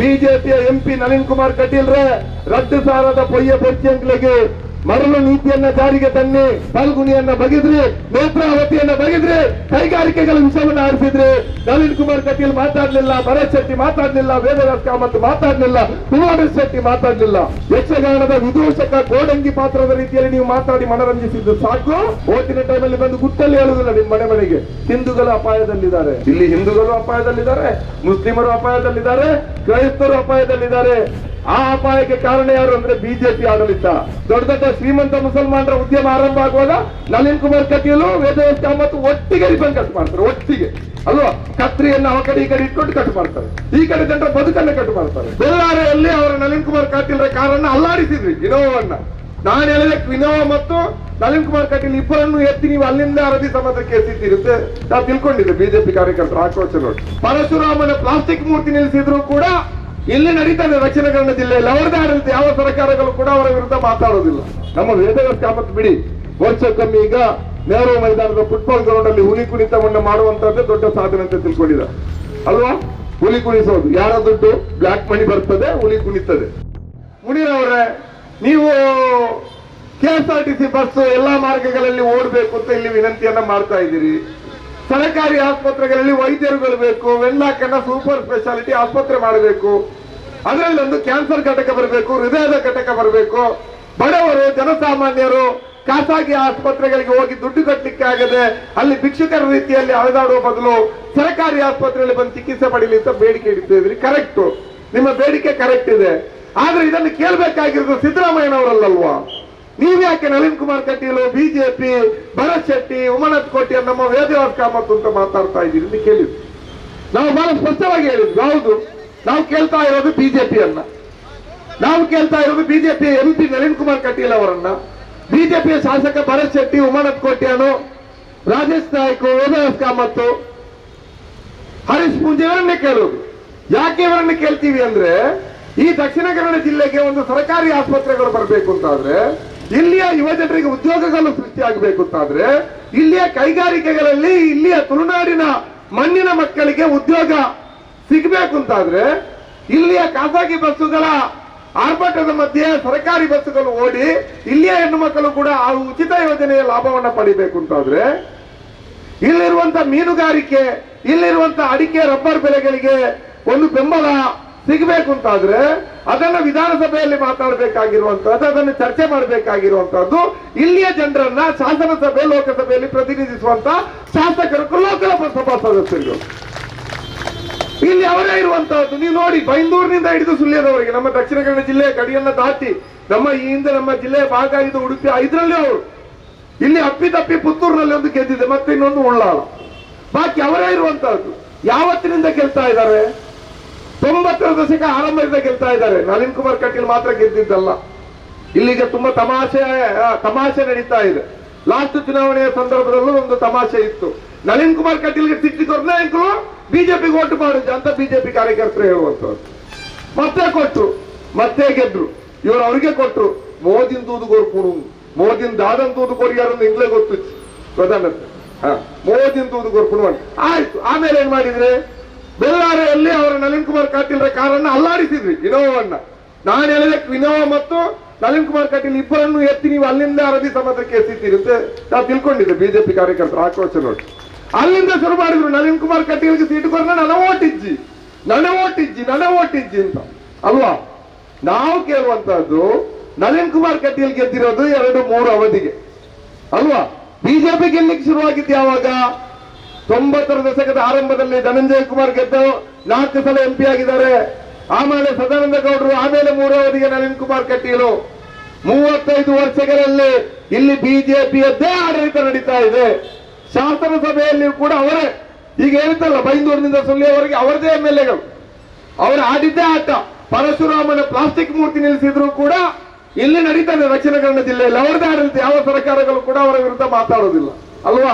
ಬಿಜೆಪಿಯ ಎಂಪಿ ನಳಿನ್ ಕುಮಾರ್ ಕಟೀಲ್ರೆ ರದ್ದು ಸಾರದ ಪೊಯ್ಯ ಬೆಚ್ಚಂಗ್ಲಿಗೆ ಮರಳು ನೀತಿಯನ್ನ ಜಾರಿಗೆ ತನ್ನಿ ಫಲ್ಗುಣಿಯನ್ನ ಬಗೆದ್ರಿ, ನೇತ್ರಾವತಿಯನ್ನ ಬಗೆದ್ರಿ, ಕೈಗಾರಿಕೆಗಳ ವಿಷಯವನ್ನ ಆರಿಸಿದ್ರಿ. ನಳಿನ್ ಕುಮಾರ್ ಕಟೀಲ್ ಮಾತಾಡ್ಲಿಲ್ಲ, ಭರತ್ ಶೆಟ್ಟಿ ಮಾತಾಡ್ಲಿಲ್ಲ ವೇದರಾಜ್ ಕಾಮತ್ ಮಾತಾಡ್ಲಿಲ್ಲ, ಕುಮಾರ ಶೆಟ್ಟಿ ಮಾತಾಡ್ಲಿಲ್ಲ. ಯಕ್ಷಗಾನದ ವಿದೂಷಕ ಕೋಡಂಗಿ ಪಾತ್ರದ ರೀತಿಯಲ್ಲಿ ನೀವು ಮಾತಾಡಿ ಮನರಂಜಿಸಿದ್ದು ಸಾಕು. ಓಟಿನ ಟೈಮಲ್ಲಿ ಬಂದು ಗುಟ್ಟಲ್ಲಿ ಹೇಳುದಿಲ್ಲ ನಿಮ್ಮ ಮನೆ ಮನೆಗೆ. ಹಿಂದೂಗಳು ಅಪಾಯದಲ್ಲಿದ್ದಾರೆ. ಇಲ್ಲಿ ಹಿಂದೂಗಳು ಅಪಾಯದಲ್ಲಿದ್ದಾರೆ, ಮುಸ್ಲಿಮರು ಅಪಾಯದಲ್ಲಿದ್ದಾರೆ, ಕ್ರೈಸ್ತರು ಅಪಾಯದಲ್ಲಿದ್ದಾರೆ. ಆ ಅಪಾಯಕ್ಕೆ ಕಾರಣ ಯಾರು ಅಂದ್ರೆ ಬಿಜೆಪಿ ಆಡಳಿತ. ದೊಡ್ಡ ದೊಡ್ಡ ಶ್ರೀಮಂತ ಮುಸಲ್ಮಾನರ ಉದ್ಯಮ ಆರಂಭ ಆಗುವಾಗ ನಳಿನ್ ಕುಮಾರ್ ಕಟೀಲು ವೇದವಂತ ಮತ್ತು ಒಟ್ಟಿಗೆ ರಿಬನ್ ಕಟ್ ಮಾಡ್ತಾರೆ, ಒಟ್ಟಿಗೆ. ಅಲ್ವಾ? ಕತ್ರಿಯನ್ನು ಆ ಕಡೆ ಈ ಕಡೆ ಇಟ್ಕೊಂಡು ಕಟ್ ಮಾಡ್ತಾರೆ. ಈ ಕಡೆ ಜನರ ಬದುಕನ್ನ ಕಟ್ ಮಾಡ್ತಾರೆ. ಬೆಳ್ಳಾರೆಯಲ್ಲಿ ಅವರ ನಳಿನ್ ಕುಮಾರ್ ಕಟೀಲ್ರ ಕಾರನ್ನ ಅಲ್ಲಾಡಿಸಿದ್ರಿ ಇನೋವನ್ನ ನಾನು ಹೇಳಿದೆ ವಿನೋವ ಮತ್ತು ನಳಿನ್ ಕುಮಾರ್ ಕಟೀಲ್ ಇಬ್ಬರನ್ನು ಎತ್ತಿ ನೀವು ಅಲ್ಲಿಂದ ಅರಬ್ಬಿ ಸಮುದ್ರಕ್ಕೆ ಎತ್ತಿತ್ತಿರುತ್ತೆ ನಾವು ತಿಳ್ಕೊಂಡಿದ್ದೆ ಬಿಜೆಪಿ ಕಾರ್ಯಕರ್ತರು ಆಕ್ರೋಶ ನೋಡಿ. ಪರಶುರಾಮನ ಪ್ಲಾಸ್ಟಿಕ್ ಮೂರ್ತಿ ನಿಲ್ಲಿಸಿದ್ರು ಕೂಡ ಇಲ್ಲಿ ನಡೀತಾರೆ ದಕ್ಷಿಣ ಕನ್ನಡ ಜಿಲ್ಲೆಯಲ್ಲಿ ಅವರದೇ ಆಡಳಿತ ಯಾವ ಸರ್ಕಾರಗಳು ಕೂಡ ಅವರ ವಿರುದ್ಧ ಮಾತಾಡೋದಿಲ್ಲ. ನಮ್ಮ ವೇದಗಳ ಕಾಮತ್ ಬಿಡಿ. ವರ್ಷಕ್ಕೊಮ್ಮೆ ಈಗ ನೆಹರು ಮೈದಾನದ ಫುಟ್ಬಾಲ್ ಗ್ರೌಂಡ್ ಅಲ್ಲಿ ಹುಲಿ ಕುಣಿತವನ್ನು ಮಾಡುವಂತದ್ದೇ ದೊಡ್ಡ ಸಾಧನೆ ಅಂತ ತಿಳ್ಕೊಂಡಿದ್ದಾರೆ. ಅಲ್ವಾ? ಹುಲಿ ಕುಣಿಸೋದು. ಯಾರ ದುಡ್ಡು? ಬ್ಲಾಕ್ ಮನಿ ಬರ್ತದೆ, ಹುಲಿ ಕುಣಿತದೆ. ಮುನಿರವರೇ ನೀವು ಕೆ ಎಸ್ ಬಸ್ ಎಲ್ಲಾ ಮಾರ್ಗಗಳಲ್ಲಿ ಓಡಬೇಕು ಅಂತ ಇಲ್ಲಿ ವಿನಂತಿಯನ್ನ ಮಾಡ್ತಾ ಇದ್ದೀರಿ. ಸರ್ಕಾರಿ ಆಸ್ಪತ್ರೆಗಳಲ್ಲಿ ವೈದ್ಯರುಗಳು ಬೇಕು ವೆನ್ಲಾಕನ್ನ ಸೂಪರ್ ಸ್ಪೆಷಾಲಿಟಿ ಆಸ್ಪತ್ರೆ ಮಾಡಬೇಕು. ಅದರಲ್ಲಿ ಒಂದು ಕ್ಯಾನ್ಸರ್ ಘಟಕ ಬರಬೇಕು, ಹೃದಯದ ಘಟಕ ಬರಬೇಕು. ಬಡವರು, ಜನಸಾಮಾನ್ಯರು ಖಾಸಗಿ ಆಸ್ಪತ್ರೆಗಳಿಗೆ ಹೋಗಿ ದುಡ್ಡು ಕಟ್ಟಲಿಕ್ಕೆ ಆಗದೆ ಅಲ್ಲಿ ಭಿಕ್ಷುಕರ ರೀತಿಯಲ್ಲಿ ಅಳೆದಾಡುವ ಬದಲು ಸರ್ಕಾರಿ ಆಸ್ಪತ್ರೆಯಲ್ಲಿ ಬಂದು ಚಿಕಿತ್ಸೆ ಪಡೀಲಿ ಅಂತ ಬೇಡಿಕೆ ಇಡ್ತಿದ್ರಿ ಕರೆಕ್ಟ್ ನಿಮ್ಮ ಬೇಡಿಕೆ ಕರೆಕ್ಟ್ ಇದೆ. ಆದ್ರೆ ಇದನ್ನು ಕೇಳಬೇಕಾಗಿರೋದು ಸಿದ್ದರಾಮಯ್ಯನವರಲ್ಲಲ್ವಾ? ನೀವ್ಯಾಕೆ ನಳಿನ್ ಕುಮಾರ್ ಕಟೀಲು, ಬಿಜೆಪಿ, ಭರತ್ ಶೆಟ್ಟಿ ಉಮನತ್ ಕೋಟಿ ನಮ್ಮ ವೇದವಾಸ ಕಾಮತ್ ಅಂತ ಮಾತಾಡ್ತಾ ಇದ್ದೀರಿ ಕೇಳಿದ್ವಿ. ನಾವು ಬಹಳ ಸ್ಪಷ್ಟವಾಗಿ ಹೇಳಿದ್ವಿ. ಹೌದು. ನಾವು ಕೇಳ್ತಾ ಇರೋದು ಬಿಜೆಪಿಯನ್ನ ನಾವು ಕೇಳ್ತಾ ಇರೋದು BJP M P Nalin Kumar Kateel ಅವರನ್ನ. ಬಿಜೆಪಿಯ ಶಾಸಕ ಭರತ್ ಶೆಟ್ಟಿ ಉಮಾನತ್ ಕೋಟ್ಯಾನು, ರಾಜೇಶ್ ನಾಯ್ಕ ವೇದವಾಸ ಕಾಮತ್ ಹರೀಶ್ ಪೂಂಜೆ ಇವರನ್ನೇ ಕೇಳೋದು. ಯಾಕೆ ಇವರನ್ನ ಕೇಳ್ತೀವಿ ಅಂದ್ರೆ, ಈ ದಕ್ಷಿಣ ಕನ್ನಡ ಜಿಲ್ಲೆಗೆ ಒಂದು ಸರ್ಕಾರಿ ಆಸ್ಪತ್ರೆಗಳು ಬರಬೇಕು ಅಂತಾದ್ರೆ, ಇಲ್ಲಿಯ ಯುವ ಜನರಿಗೆ ಉದ್ಯೋಗಗಳು ಸೃಷ್ಟಿಯಾಗಬೇಕು ಅಂತಾದ್ರೆ, ಇಲ್ಲಿಯ ಕೈಗಾರಿಕೆಗಳಲ್ಲಿ ಇಲ್ಲಿಯ ತುಳುನಾಡಿನ ಮಣ್ಣಿನ ಮಕ್ಕಳಿಗೆ ಉದ್ಯೋಗ ಸಿಗಬೇಕು ಅಂತಾದ್ರೆ ಇಲ್ಲಿಯ ಖಾಸಗಿ ಬಸ್ಸುಗಳ ಆರ್ಭಟದ ಮಧ್ಯೆ ಸರ್ಕಾರಿ ಬಸ್ಸುಗಳು ಓಡಿ ಇಲ್ಲಿಯ ಹೆಣ್ಣು ಕೂಡ ಆ ಉಚಿತ ಯೋಜನೆಯ ಲಾಭವನ್ನು ಪಡಿಬೇಕು ಅಂತಾದ್ರೆ ಇಲ್ಲಿರುವಂತ ಮೀನುಗಾರಿಕೆ, ಇಲ್ಲಿರುವಂತ ಅಡಿಕೆ, ರಬ್ಬರ್ ಬೆಳೆಗಳಿಗೆ ಒಂದು ಬೆಂಬಲ ಸಿಗಬೇಕು ಅಂತಾದ್ರೆ ಅದನ್ನ ವಿಧಾನಸಭೆಯಲ್ಲಿ ಮಾತಾಡಬೇಕಾಗಿರುವಂತಹದ್ದು, ಅದನ್ನು ಚರ್ಚೆ ಮಾಡಬೇಕಾಗಿರುವಂತಹದ್ದು ಇಲ್ಲಿಯ ಜನರನ್ನ ಶಾಸನಸಭೆ, ಲೋಕಸಭೆಯಲ್ಲಿ ಪ್ರತಿನಿಧಿಸುವಂತ ಶಾಸಕರು, ಲೋಕಸಭಾ ಸಭಾ ಸದಸ್ಯರು. ಇಲ್ಲಿ ಅವರೇ ಇರುವಂತಹದ್ದು. ನೀವು ನೋಡಿ, ಬೈಂದೂರಿನಿಂದ ಹಿಡಿದು ಸುಳ್ಯದವರೆಗೆ ನಮ್ಮ ದಕ್ಷಿಣ ಕನ್ನಡ ಜಿಲ್ಲೆಯ ಗಡಿಯನ್ನ ದಾಟಿ, ನಮ್ಮ ಈ ಹಿಂದೆ ನಮ್ಮ ಜಿಲ್ಲೆಯ ಭಾಗ ಆಗಿದ್ದು ಉಡುಪಿ ಇದರಲ್ಲಿ ಅವರು. ಇಲ್ಲಿ ಅಪ್ಪಿತಪ್ಪಿ ಪುತ್ತೂರಿನಲ್ಲಿ ಒಂದು ಗೆದ್ದಿದೆ, ಮತ್ತೆ ಇನ್ನೊಂದು ಉಳ್ಳಾಳ ಬಾಕಿ ಅವರೇ ಇರುವಂತಹದ್ದು. ಯಾವತ್ತಿನಿಂದ ಗೆಲ್ತಾ ಇದ್ದಾರೆ? ತೊಂಬತ್ತರ ದಶಕ ಆರಂಭದಿಂದ ಗೆಲ್ತಾ ಇದ್ದಾರೆ. ನಳಿನ್ ಕುಮಾರ್ ಕಟೀಲ್ ಮಾತ್ರ ಗೆದ್ದಿದ್ದಲ್ಲ. ಇಲ್ಲಿಗೆ ತುಂಬಾ ತಮಾಷೆ ತಮಾಷೆ ನಡೀತಾ ಇದೆ. ಲಾಸ್ಟ್ ಚುನಾವಣೆಯ ಸಂದರ್ಭದಲ್ಲೂ ಒಂದು ತಮಾಷೆ ಇತ್ತು. ನಳಿನ್ ಕುಮಾರ್ ಕಟೀಲ್ಗೆ ಸಿಟ್ಟಿ ನಾಯಕರು ಬಿಜೆಪಿಗೆ ಓಟ್ ಮಾಡಿದ್ದೆ ಅಂತ ಬಿಜೆಪಿ ಕಾರ್ಯಕರ್ತರು ಹೇಳುವಂತ ಮತ್ತೆ ಕೊಟ್ಟರು ಮತ್ತೆ ಗೆದ್ರು. ಇವರು ಅವ್ರಿಗೆ ಕೊಟ್ರು, ಮೋದಿನ್ ತೂದು ಕೊರ್ಪುರು ಮೋದಿನ ದಾದನ್ ತೂದು ಕೊರಿಯಾರು ಇಂಗ್ಲೇ ಗೊತ್ತು. ಪ್ರಧಾನ ಹ, ಮೋದಿನ್ ತೂದು ಅಂತ. ಆಯ್ತು, ಆಮೇಲೆ ಏನ್ ಮಾಡಿದ್ರೆ? ಬೆಳ್ಳಾರೆಯಲ್ಲಿ ಅವರ ನಳಿನ್ ಕುಮಾರ್ ಕಟೀಲ್ರ ಕಾರನ್ನ ಅಲ್ಲಾಡಿಸಿದ್ರಿ ಇನೋವನ್ನ ನಾನು ಹೇಳಿದೆ ವಿನೋವ ಮತ್ತು ನಳಿನ್ ಕುಮಾರ್ ಕಟೀಲ್ ಇಬ್ಬರನ್ನು ಎತ್ತಿ ನೀವು ಅಲ್ಲಿಂದ ಅರಬ್ಬಿ ಸಮುದ್ರಕ್ಕೆ ಎತ್ತಿತ್ತಿರುತ್ತೆ ನಾವು ತಿಳ್ಕೊಂಡಿದ್ದೆ. ಬಿಜೆಪಿ ಕಾರ್ಯಕರ್ತರು, ಆಕ್ರೋಶ ನೋಡಿ. ಅಲ್ಲಿಂದ ಶುರು ಮಾಡಿದ್ರು, ನಳಿನ್ ಕುಮಾರ್ ಕಟೀಲ್ಗೆ ಸೀಟು ಕೊಡ್ರೆ ನನ್ನ ಓಟಿಜ್ಜಿ. ನನ್ನ ಓಟಿಜ್ಜಿ ನನ್ನ ಓಟಿಜ್ಜಿ ಅಂತ. ಅಲ್ವಾ? ನಾವು ಕೇಳುವಂತದ್ದು ನಳಿನ್ ಕುಮಾರ್ ಕಟೀಲ್ ಗೆದ್ದಿರೋದು ಎರಡು, ಮೂರು ಅವಧಿಗೆ. ಅಲ್ವಾ? ಬಿಜೆಪಿ ಗೆಲ್ಲಿಕ್ಕೆ ಶುರುವಾಗಿದ್ದು ಯಾವಾಗ? ತೊಂಬತ್ತರ ದಶಕದ ಆರಂಭದಲ್ಲಿ ಧನಂಜಯ ಕುಮಾರ್ ಗೆದ್ದು ನಾಲ್ಕು ಸಲ ಎಂಪಿ ಆಗಿದ್ದಾರೆ. ಆಮೇಲೆ ಸದಾನಂದ ಗೌಡರು, ಆಮೇಲೆ ಮೂರು ಅವಧಿಗೆ ನಳಿನ್ ಕುಮಾರ್ ಕಟೀಲು. ಮೂವತ್ತೈದು ವರ್ಷಗಳಲ್ಲಿ ಇಲ್ಲಿ ಬಿಜೆಪಿಯದ್ದೇ ಆಡಳಿತ ನಡೀತಾ ಇದೆ. ಶಾಸನ ಸಭೆಯಲ್ಲಿಯೂ ಕೂಡ ಅವರೇ. ಈಗ ಹೇಳ್ತಲ್ಲ, ಬೈಂದೂರಿನಿಂದ ಸುಳ್ಳಿಯವರೆಗೆ ಅವರದೇ ಎಂ ಎಲ್ ಎಗಳು. ಅವರು ಆಡಿದ್ದೇ ಆಟ. ಪರಶುರಾಮನ ಪ್ಲಾಸ್ಟಿಕ್ ಮೂರ್ತಿ ನಿಲ್ಲಿಸಿದ್ರು ಕೂಡ ಇಲ್ಲಿ ನಡೀತಾನೆ ದಕ್ಷಿಣ ಕನ್ನಡ ಜಿಲ್ಲೆಯಲ್ಲಿ. ಅವರದೇ ಆಡಳಿತ, ಯಾವ ಸರ್ಕಾರಗಳು ಕೂಡ ಅವರ ವಿರುದ್ಧ ಮಾತಾಡೋದಿಲ್ಲ. ಅಲ್ವಾ?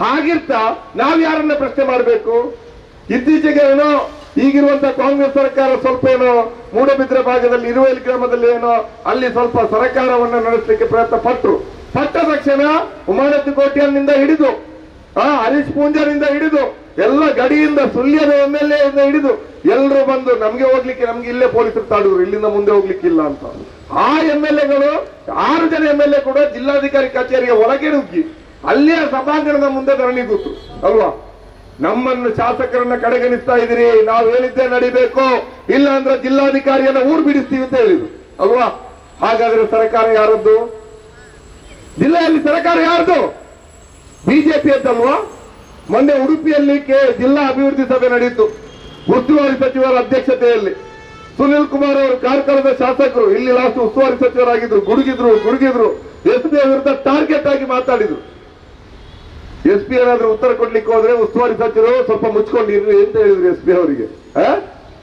ಹಾಗಿರ್ತಾ ನಾವು ಯಾರನ್ನ ಪ್ರಶ್ನೆ ಮಾಡಬೇಕು? ಇತ್ತೀಚೆಗೆ ಏನೋ ಈಗಿರುವಂತ ಕಾಂಗ್ರೆಸ್ ಸರ್ಕಾರ ಸ್ವಲ್ಪ ಏನೋ ಮೂಡಬಿದ್ರೆ ಭಾಗದಲ್ಲಿ, ಇರುವೆಲ್ ಗ್ರಾಮದಲ್ಲಿ ಏನೋ ಅಲ್ಲಿ ಸ್ವಲ್ಪ ಸರ್ಕಾರವನ್ನು ನಡೆಸಲಿಕ್ಕೆ ಪ್ರಯತ್ನ ಪಟ್ರು ಪಟ್ಟ ತಕ್ಷಣ ಉಮಾನತ್ತು ಕೋಟ್ಯಾನ್ನಿಂದ ಹಿಡಿದು, ಆ ಹರೀಶ್ ಪೂಂಜರಿಂದ ಹಿಡಿದು, ಎಲ್ಲ ಗಡಿಯಿಂದ ಸುಳ್ಯದ ಎಂ ಎಲ್ ಎ ಹಿಡಿದು ಎಲ್ಲರೂ ಬಂದು ನಮ್ಗೆ ಹೋಗ್ಲಿಕ್ಕೆ, ನಮ್ಗೆ ಇಲ್ಲೇ ಪೊಲೀಸರು ತಾಡಿದ್ರು ಇಲ್ಲಿಂದ ಮುಂದೆ ಹೋಗ್ಲಿಕ್ಕಿಲ್ಲ ಅಂತ. ಆ ಎಂ ಎಲ್ ಎಗಳು, ಆರು ಜನ ಎಂ ಎಲ್ ಎ ಕೂಡ ಜಿಲ್ಲಾಧಿಕಾರಿ ಕಚೇರಿಗೆ ಒಳಗೆ ನುಗ್ಗಿ, ಅಲ್ಲಿಯ ಸಭಾಂಗಣದ ಮುಂದೆ ಧರಣಿ ಕೂತು, ಅಲ್ವಾ? ನಮ್ಮನ್ನು ಶಾಸಕರನ್ನ ಕಡೆಗಣಿಸ್ತಾ ಇದ್ದೀರಿ, ನಾವು ಹೇಳಿದ್ದೆ ನಡಿಬೇಕು, ಇಲ್ಲ ಅಂದ್ರೆ ಜಿಲ್ಲಾಧಿಕಾರಿಯನ್ನ ಊರ್ ಬಿಡಿಸ್ತೀವಿ ಅಂತ ಹೇಳಿದ್ರು, ಅಲ್ವಾ? ಹಾಗಾದ್ರೆ ಸರ್ಕಾರ ಯಾರದ್ದು? ಜಿಲ್ಲೆಯಲ್ಲಿ ಸರ್ಕಾರ ಯಾರ್ದು? ಬಿಜೆಪಿ ಅಂತಲ್ವಾ? ಮೊನ್ನೆ ಉಡುಪಿಯಲ್ಲಿ ಕೆ ಜಿಲ್ಲಾ ಅಭಿವೃದ್ಧಿ ಸಭೆ ನಡೆಯಿತು. ಉಸ್ತುವಾರಿ ಸಚಿವರ ಅಧ್ಯಕ್ಷತೆಯಲ್ಲಿ. ಸುನಿಲ್ ಕುಮಾರ್ ಅವರು ಕಾರ್ಕಳದ ಶಾಸಕರು. ಇಲ್ಲಿ ಲಾಸ್ಟ್ ಉಸ್ತುವಾರಿ ಸಚಿವರಾಗಿದ್ರು. ಗುಡುಗಿದ್ರು ಗುಡುಗಿದ್ರು. ಎಸ್ ಪಿ ವಿರುದ್ಧ ಟಾರ್ಗೆಟ್ ಆಗಿ ಮಾತಾಡಿದ್ರು. ಎಸ್ ಪಿ ಏನಾದ್ರೂ ಉತ್ತರ ಕೊಡ್ಲಿಕ್ಕೆ ಹೋದ್ರೆ ಉಸ್ತುವಾರಿ ಸಚಿವರು ಸ್ವಲ್ಪ ಮುಚ್ಕೊಂಡಿರ್ರಿ ಅಂತ ಹೇಳಿದ್ರು ಎಸ್ ಪಿ ಅವರಿಗೆ?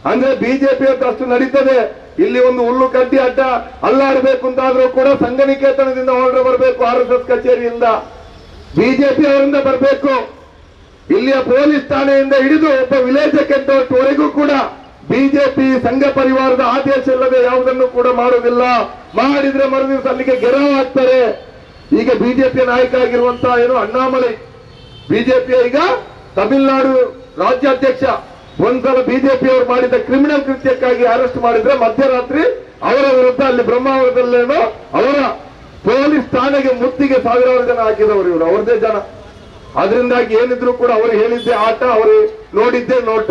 ಅಂದ್ರೆ ಬಿಜೆಪಿ ಅಂತ ಅಷ್ಟು ನಡೀತದೆ. ಇಲ್ಲಿ ಒಂದು ಹುಲ್ಲು ಕಡ್ಡಿ ಅಡ್ಡ ಅಲ್ಲಾಡಬೇಕು ಅಂತಾದ್ರೂ ಕೂಡ ಸಂಘನಿಕೇತನದಿಂದ ಹೊರಗೆ ಬರಬೇಕು ಆರ್ ಎಸ್ ಎಸ್ ಕಚೇರಿಯಿಂದ. ಬಿಜೆಪಿ ಅವರಿಂದ ಬರಬೇಕು. ಇಲ್ಲಿಯ ಪೊಲೀಸ್ ಠಾಣೆಯಿಂದ ಹಿಡಿದು ಒಬ್ಬ ವಿಲೇಜ್ ಕೆಟ್ಟವರೆಗೂ ಕೂಡ ಬಿಜೆಪಿ ಸಂಘ ಪರಿವಾರದ ಆದೇಶ ಇಲ್ಲದೆ ಯಾವುದನ್ನು ಕೂಡ ಮಾಡುವುದಿಲ್ಲ. ಮಾಡಿದ್ರೆ ಮರುದಿವಸ ಅಲ್ಲಿಗೆ ಗೆರವ್ ಆಗ್ತಾರೆ ಈಗ ಬಿಜೆಪಿ ನಾಯಕ ಆಗಿರುವಂತಹ ಏನು ಅಣ್ಣಾಮಲೈ. ಬಿಜೆಪಿಯ ಈಗ ತಮಿಳುನಾಡು ರಾಜ್ಯಾಧ್ಯಕ್ಷ. ಒಂದ್ಸಲ ಬಿಜೆಪಿ ಅವರು ಮಾಡಿದ ಕ್ರಿಮಿನಲ್ ಕೃತ್ಯಕ್ಕಾಗಿ ಅರೆಸ್ಟ್ ಮಾಡಿದ್ರೆ ಮಧ್ಯರಾತ್ರಿ ಅವರ ವಿರುದ್ಧ ಅಲ್ಲಿ ಬ್ರಹ್ಮಾವರದಲ್ಲೇನೋ ಅವರ ಪೊಲೀಸ್ ಠಾಣೆಗೆ ಮುತ್ತಿಗೆ ಸಾವಿರಾರು ಜನ ಹಾಕಿದವರು ಇವರು ಅವ್ರದೇ ಜನ. ಅದರಿಂದಾಗಿ ಏನಿದ್ರು ಕೂಡ ಅವರು ಹೇಳಿದ್ದೆ ಆಟ, ಅವರು ನೋಡಿದ್ದೆ ನೋಟ.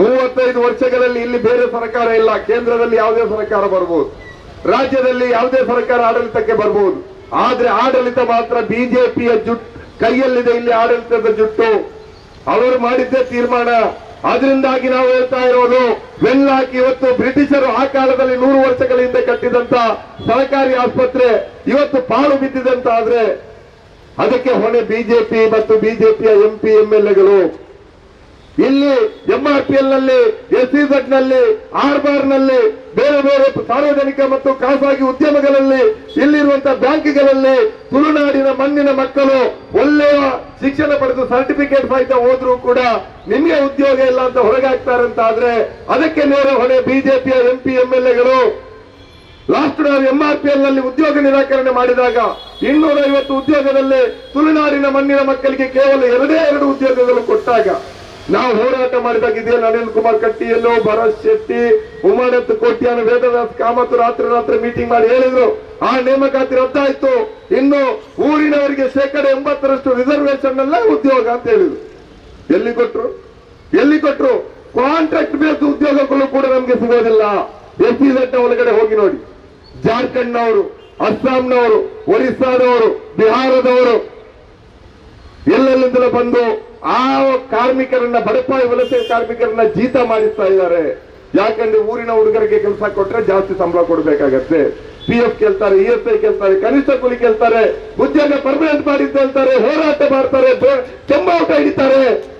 ಮೂವತ್ತೈದು ವರ್ಷಗಳಲ್ಲಿ ಇಲ್ಲಿ ಬೇರೆ ಸರ್ಕಾರ ಇಲ್ಲ, ಕೇಂದ್ರದಲ್ಲಿ ಯಾವುದೇ ಸರ್ಕಾರ ಬರಬಹುದು ರಾಜ್ಯದಲ್ಲಿ ಯಾವುದೇ ಸರ್ಕಾರ ಆಡಳಿತಕ್ಕೆ ಬರಬಹುದು ಆದ್ರೆ ಆಡಳಿತ ಮಾತ್ರ ಬಿಜೆಪಿಯ ಜುಟ್, ಕೈಯಲ್ಲಿದೆ ಇಲ್ಲಿ ಆಡಳಿತದ ಜುಟ್ಟು. ಅವರು ಮಾಡಿದ್ದೇ ತೀರ್ಮಾನ. ಅದರಿಂದಾಗಿ ನಾವು ಹೇಳ್ತಾ ಇರೋದು ವೆಲ್ಲಾಕಿ ಇವತ್ತು ಬ್ರಿಟಿಷರು ಆ ಕಾಲದಲ್ಲಿ ನೂರು ವರ್ಷಗಳ ಹಿಂದೆ ಕಟ್ಟಿದಂತ ಸರ್ಕಾರಿ ಆಸ್ಪತ್ರೆ ಇವತ್ತು ಪಾಳು ಬಿದ್ದಿದಂತ ಆದ್ರೆ ಅದಕ್ಕೆ ಹೊಣೆ ಬಿಜೆಪಿ ಮತ್ತು ಬಿಜೆಪಿಯ ಎಂಪಿ, ಎಂಎಲ್ಎಗಳು. ಇಲ್ಲಿ ಎಂಆರ್ಪಿಎಲ್ನಲ್ಲಿ ಎಸ್ಇಝೆಡ್ನಲ್ಲಿ ಆರ್ಬಾರ್ನಲ್ಲಿ ಬೇರೆ ಬೇರೆ ಸಾರ್ವಜನಿಕ ಮತ್ತು ಖಾಸಗಿ ಉದ್ಯಮಗಳಲ್ಲಿ ಇಲ್ಲಿರುವಂತಹ ಬ್ಯಾಂಕ್ಗಳಲ್ಲಿ ತುಳುನಾಡಿನ ಮಣ್ಣಿನ ಮಕ್ಕಳು ಒಳ್ಳೆಯ ಶಿಕ್ಷಣ ಪಡೆದು ಸರ್ಟಿಫಿಕೇಟ್ ಸಹಿತ ಹೋದ್ರೂ ಕೂಡ ನಿಮಗೆ ಉದ್ಯೋಗ ಇಲ್ಲ ಅಂತ ಹೊರಗಾಗ್ತಾರೆ ಅಂತ ಆದ್ರೆ ಅದಕ್ಕೆ ನೇರ ಹೊಣೆ ಬಿಜೆಪಿಯ ಎಂಪಿ ಎಂಎಲ್ಎಗಳು. ಲಾಸ್ಟ್ ನಾವು ಎಂಆರ್ಪಿಎಲ್ನಲ್ಲಿ ಉದ್ಯೋಗ ನಿರಾಕರಣೆ ಮಾಡಿದಾಗ ಇನ್ನೂರ ಐವತ್ತು ಉದ್ಯೋಗದಲ್ಲಿ ತುಳುನಾಡಿನ ಮಣ್ಣಿನ ಮಕ್ಕಳಿಗೆ ಕೇವಲ ಎರಡೇ ಎರಡು ಉದ್ಯೋಗಗಳು ಕೊಟ್ಟಾಗ ನಾವು ಹೋರಾಟ ಮಾಡಿದಾಗ ಇದೆಯಾ ನಳಿನ್ ಕುಮಾರ್ ಕಟ್ಟಿಯಲ್ಲೋ ಭರತ್ ಶೆಟ್ಟಿ ಉಮಾನತ್ ಕೋಟ್ಯಾನ ವೇದದಾಸ್ ಕಾಮತ್ ರಾತ್ರಿ ರಾತ್ರಿ ಮೀಟಿಂಗ್ ಮಾಡಿ ಹೇಳಿದ್ರು. ಆ ನೇಮಕಾತಿ ರದ್ದಾಯ್ತು. ಇನ್ನು ಊರಿನವರಿಗೆ ಶೇಕಡ ಎಂಬತ್ತರಷ್ಟು ರಿಸರ್ವೇಶನ್ ಅಲ್ಲೇ ಉದ್ಯೋಗ ಅಂತ ಹೇಳಿದ್ರು. ಎಲ್ಲಿ ಕೊಟ್ರು? ಎಲ್ಲಿ ಕೊಟ್ರು? ಕಾಂಟ್ರಾಕ್ಟ್ ಬೇಸ್ ಉದ್ಯೋಗಗಳು ಕೂಡ ನಮ್ಗೆ ಸಿಗೋದಿಲ್ಲ. ಎಸ್ನ ಒಳಗಡೆ ಹೋಗಿ ನೋಡಿ. ಜಾರ್ಖಂಡ್ನವರು, ಅಸ್ಸಾಂನವರು, ಒರಿಸ್ಸಾದವರು, ಬಿಹಾರದವರು ಎಲ್ಲೆಲ್ಲಿಂದಲೂ ಬಂದು ಆ ಕಾರ್ಮಿಕರನ್ನ, ಬಡಪಾಯಿ ವಲಸೆ ಕಾರ್ಮಿಕರನ್ನ ಜೀತ ಮಾಡಿಸ್ತಾ ಇದ್ದಾರೆ. ಯಾಕಂದ್ರೆ ಊರಿನ ಹುಡುಗರಿಗೆ ಕೆಲಸ ಕೊಟ್ರೆ ಜಾಸ್ತಿ ಸಂಬಳ ಕೊಡ್ಬೇಕಾಗತ್ತೆ. ಪಿ ಎಫ್ ಕೇಳ್ತಾರೆ ಇ ಎಸ್ ಐ ಕೇಳ್ತಾರೆ, ಕನಿಷ್ಠ ಕೂಲಿ ಕೇಳ್ತಾರೆ, ಉದ್ಯೋಗ ಪರ್ಮನೆಂಟ್ ಮಾಡಿದ್ದೆ ಅಂತಾರೆ, ಹೋರಾಟ ಮಾಡ್ತಾರೆ ಕೆಂಬಾಟ ಹಿಡಿತಾರೆ.